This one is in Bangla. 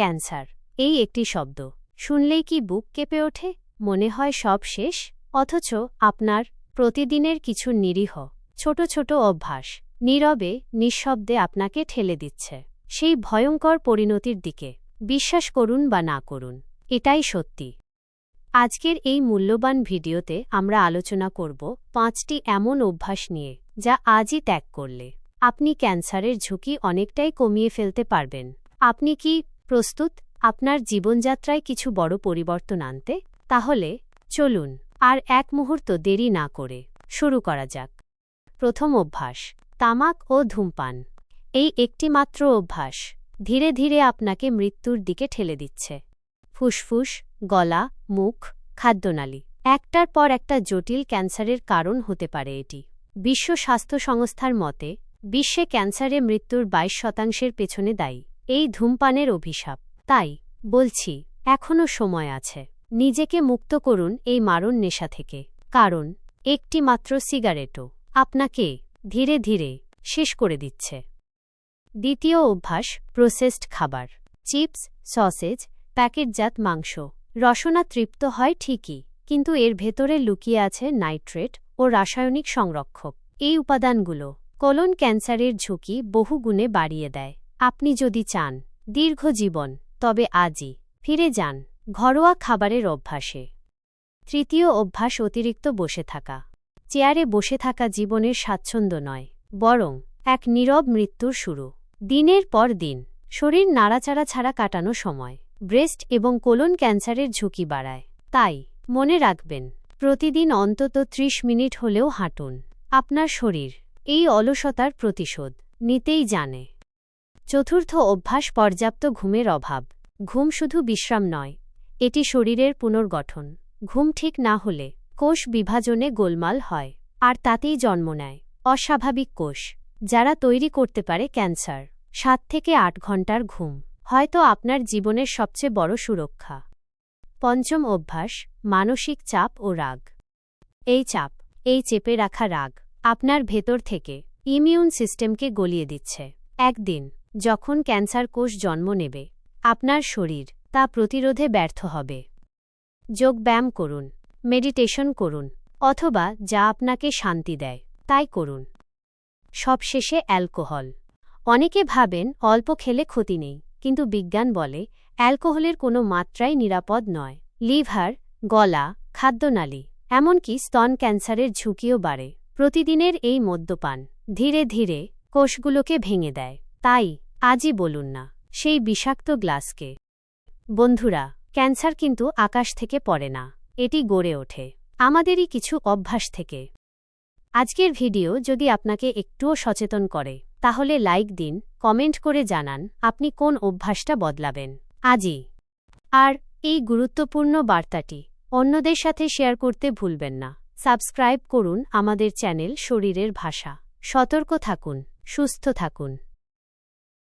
ক্যান্সার। এই একটি শব্দ। শুনলেই কি বুক কেঁপে ওঠে? মনে হয় সব শেষ। অথচ আপনার প্রতিদিনের কিছু নিরীহ, ছোট ছোট অভ্যাস, নীরবে, নিঃশব্দে আপনাকে ঠেলে দিচ্ছে। সেই ভয়ঙ্কর পরিণতির দিকে বিশ্বাস করুন বা না করুন, এটাই সত্যি। আজকের এই মূল্যবান ভিডিওতে আমরা আলোচনা করব পাঁচটি এমন অভ্যাস নিয়ে, যা আজই ত্যাগ করলে আপনি ক্যান্সারের ঝুঁকি অনেকটাই কমিয়ে ফেলতে পারবেন। আপনি কি প্রস্তুত, আপনার জীবনযাত্রায় কিছু বড় পরিবর্তন আনতে, তাহলে, চলুন, আর এক মুহূর্ত দেরি না করে, শুরু করা যাক। প্রথম অভ্যাস, তামাক ও ধূমপান। এই একটি মাত্র অভ্যাস, ধীরে ধীরে আপনাকে মৃত্যুর দিকে ঠেলে দিচ্ছে। ফুসফুস, গলা, মুখ, খাদ্যনালী, একটার পর একটা জটিল ক্যান্সারের কারণ হতে পারে এটি। বিশ্ব স্বাস্থ্য সংস্থার মতে, বিশ্বে ক্যান্সারে মৃত্যুর বাইশ শতাংশের পেছনে দায়ী। এই ধূমপানের অভিশাপ। তাই, বলছি, এখনও সময় আছে। নিজেকে মুক্ত করুন এই মারণ নেশা থেকে। কারণ, একটি মাত্র সিগারেটও আপনাকে ধীরে ধীরে শেষ করে দিচ্ছে। দ্বিতীয় অভ্যাস, প্রসেসড খাবার। চিপস, সসেজ, প্যাকেটজাত মাংস। রসনা তৃপ্ত হয় ঠিকই, কিন্তু এর ভেতরে লুকিয়ে আছে নাইট্রেট ও রাসায়নিক সংরক্ষক। এই উপাদানগুলো, কোলন ক্যান্সারের ঝুঁকি বহুগুণে বাড়িয়ে দেয়। আপনি যদি চান, দীর্ঘ জীবন, তবে আজই। ফিরে যান, ঘরোয়া খাবারের অভ্যাসে। তৃতীয় অভ্যাস, অতিরিক্ত বসে থাকা। চেয়ারে বসে থাকা জীবনের স্বাচ্ছন্দ্য নয়, বরং এক নীরব মৃত্যুর শুরু। দিনের পর দিন, শরীর নাড়াচাড়া ছাড়া কাটানো সময়, ব্রেস্ট এবং কোলন ক্যান্সারের ঝুঁকি বাড়ায়। তাই, মনে রাখবেন, প্রতিদিন অন্তত ত্রিশ মিনিট হলেও হাঁটুন। আপনার শরীর, এই অলসতার প্রতিশোধ, নিতেই জানে। চতুর্থ অভ্যাস পর্যাপ্ত ঘুমের অভাব। ঘুম শুধু বিশ্রাম নয়, এটি শরীরের পুনর্গঠন। ঘুম ঠিক না হলে কোষ বিভাজনে গোলমাল হয়, আর তাতেই জন্ম নেয়। অস্বাভাবিক কোষ, যারা তৈরি করতে পারে ক্যান্সার। সাত থেকে আট ঘণ্টার ঘুম, হয়তো আপনার জীবনের সবচেয়ে বড় সুরক্ষা। পঞ্চম অভ্যাস, মানসিক চাপ ও রাগ। এই চাপ, এই চেপে রাখা রাগ, আপনার ভেতর থেকে ইমিউন সিস্টেমকে গলিয়ে দিচ্ছে। একদিন যখন ক্যান্সার কোষ জন্ম নেবে, আপনার শরীর তা প্রতিরোধে ব্যর্থ হবে। যোগব্যায়াম করুন, মেডিটেশন করুন, অথবা যা আপনাকে শান্তি দেয়, তাই করুন। সবশেষে অ্যালকোহল। অনেকে ভাবেন অল্প খেলে ক্ষতি নেই, কিন্তু বিজ্ঞান বলে অ্যালকোহলের কোনো মাত্রাই নিরাপদ নয়। লিভার, গলা, খাদ্যনালী, এমনকি স্তন ক্যান্সারের ঝুঁকিও বাড়ে। প্রতিদিনের এই মদ্যপান ধীরে ধীরে কোষগুলোকে ভেঙে দেয়। তাই, আজই বলুন না, সেই বিষাক্ত গ্লাসকে। বন্ধুরা, ক্যান্সার কিন্তু আকাশ থেকে পড়ে না, এটি গড়ে ওঠে, আমাদেরই কিছু অভ্যাস থেকে। আজকের ভিডিও যদি আপনাকে একটুও সচেতন করে, তাহলে লাইক দিন, কমেন্ট করে জানান, আপনি কোন অভ্যাসটা বদলাবেন। আজই। আর, এই গুরুত্বপূর্ণ বার্তাটি, অন্যদের সাথে শেয়ার করতে ভুলবেন না, সাবস্ক্রাইব করুন আমাদের চ্যানেল শরীরের ভাষা। সতর্ক থাকুন, সুস্থ থাকুন।